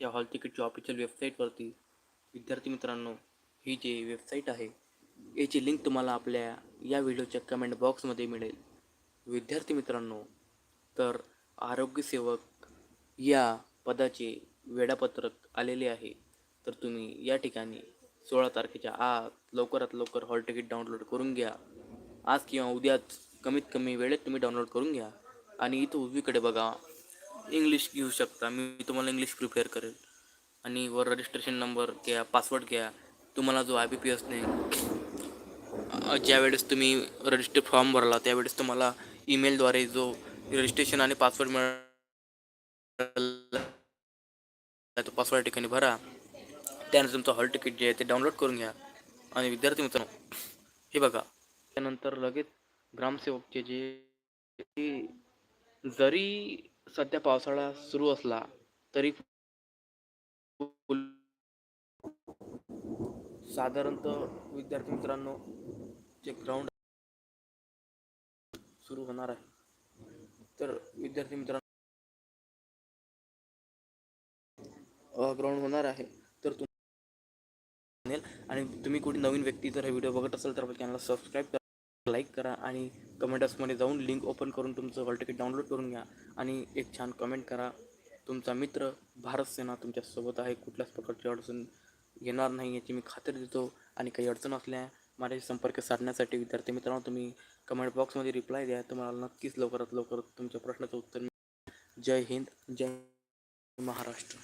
या hall तिकीटच्या official वेबसाईटवरती. विद्यार्थी मित्रांनो ही जी वेबसाईट आहे याची लिंक तुम्हाला आपल्या या व्हिडिओच्या कमेंट बॉक्समध्ये मिळेल. विद्यार्थी मित्रांनो तर आरोग्यसेवक या पदाचे वेळापत्रक आलेले आहे. तर तुम्ही या ठिकाणी सोळा तारखेच्या आत लवकरात लवकर हॉल तिकीट डाउनलोड करून घ्या. आज किंवा उद्याच कमीत कमी वेळेत तुम्ही डाउनलोड करून घ्या. आणि इथं उजवीकडे बघा इंग्लिश घेऊ शकता. मी तुम्हाला इंग्लिश प्रिपेअर करेल. आणि वर रजिस्ट्रेशन नंबर घ्या पासवर्ड घ्या. तुम्हाला जो आय बी पी असणे ज्यावेळेस तुम्ही रजिस्टर फॉर्म भरला त्यावेळेस तुम्हाला ईमेलद्वारे जो रजिस्ट्रेशन आणि पासवर्ड मिळाला तो पासवर्ड ठिकाणी भरा. त्यानंतर तुमचं हॉल तिकीट जे आहे ते डाउनलोड करून घ्या. आणि विद्यार्थी मित्रांनो हे बघा. त्यानंतर लगेच ग्रामसेवकचे जे जरी सध्या पावसाळा सुरू असला तरी साधारणतः विद्यार्थी मित्रांनो जे ग्राउंड सुरू होणार आहे. तर विद्यार्थी मित्रांनो ग्राउंड होणार आहे. तर तुम आणि तुम्ही कुठे नवीन व्यक्ती जर हा व्हिडिओ बघत असाल तर आपल्या चॅनलला सबस्क्राईब करा. लाईक करा आणि कमेंटर्समध्ये जाऊन लिंक ओपन करून तुमचं हॉल तिकीट डाउनलोड करून घ्या. आणि एक छान कमेंट करा. तुमचा मित्र भारत सेना तुमच्यासोबत आहे. कुठल्याच प्रकारची अडचण येणार नाही याची मी खात्री देतो. आणि काही अडचण असल्या माझ्याशी संपर्क साधण्यासाठी विद्यार्थी मित्रांनो तुम्ही कमेंट बॉक्समध्ये रिप्लाय द्या. तुम्हाला नक्कीच लवकरात लवकर तुमच्या प्रश्नाचं उत्तर मिळेल. जय हिंद जय महाराष्ट्र.